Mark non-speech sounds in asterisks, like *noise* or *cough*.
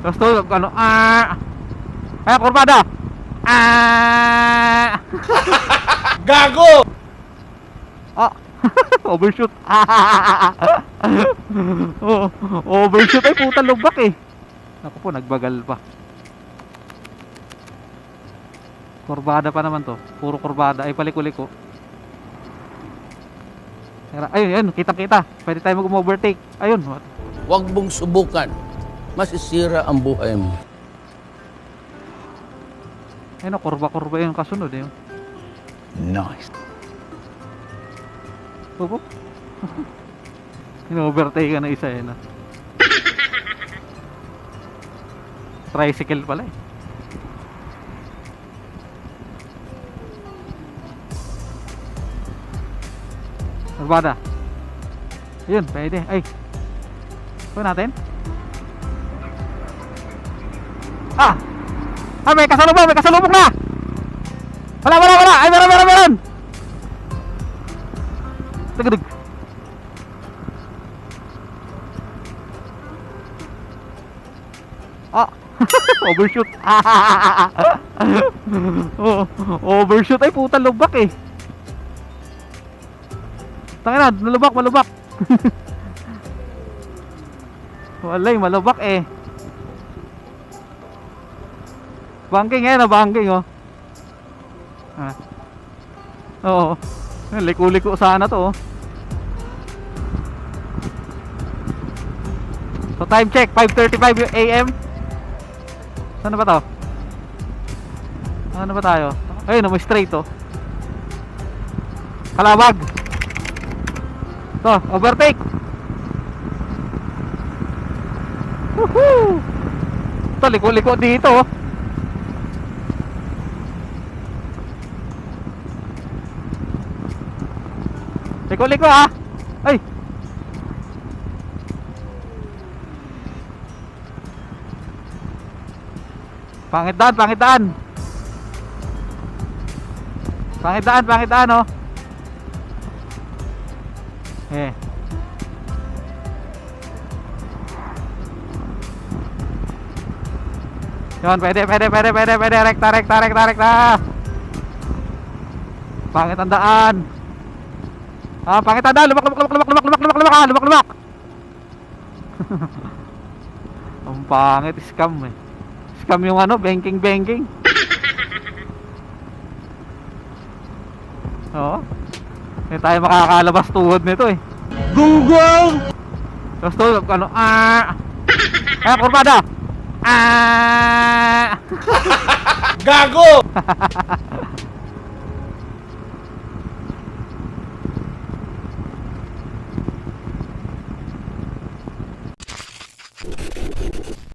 Tapos to, ano, ah. Ay, kurbada. Ah. *laughs* Gago! Ah. *laughs* overshoot. *laughs* oh, overshoot ay puta lubak eh. Ako po, nagbagal pa. Kurbada pa naman to. Puro kurbada. Ay, paliko-liko. Ayun, ayun. Kita-kita. Pwede tayo mag-overtake. Ayun. Huwag mong subukan. Masisira ang buhay mo. Ayun, oh, kurba-kurba yung kasunod eh. Nice. Opo. *laughs* In-overtake ka na isa eh. No? Tricycle pala eh. Barbada. Ayun, pwede. Ay. Pwede natin? Ah! Ah, may kasalubong! May kasalubong na! Wala, wala, wala! Ay, meron, meron, meron! Tagadag. Ah! *laughs* overshoot. *laughs* oh, overshoot ay puta lubak eh. Tangina, nalubak, malubak. *laughs* Walay, malubak eh. Banking eh, na banking oh. Ah. Oo. Liko-liko sana to oh. So time check, 5.35 AM Saan ba to? Ano ba tayo? Ayun, may straight oh Kalabag To, overtake Woohoo Ito, liko-liko dito oh Liko-liko ah Ay Pangit daan, pangit daan. Pangit daan, pangit daan, oh. Eh. Yun, pwede, pwede, pwede, pwede, pwede. Rekta, rekta, rekta, rekta. Pangit ang daan. Ah, pangit ang daan. Lumak, lumak, lumak, lumak, lumak, lumak, lumak, lumak, ah, lumak, lumak. *laughs* ang pangit, scam eh. Scam yung ano, banking banking. *laughs* Oo. Hindi tayo makakalabas tuhod nito eh. Gunggong! Tapos to, ano, ah. Eh, kurbada. Ah. *laughs* Gago!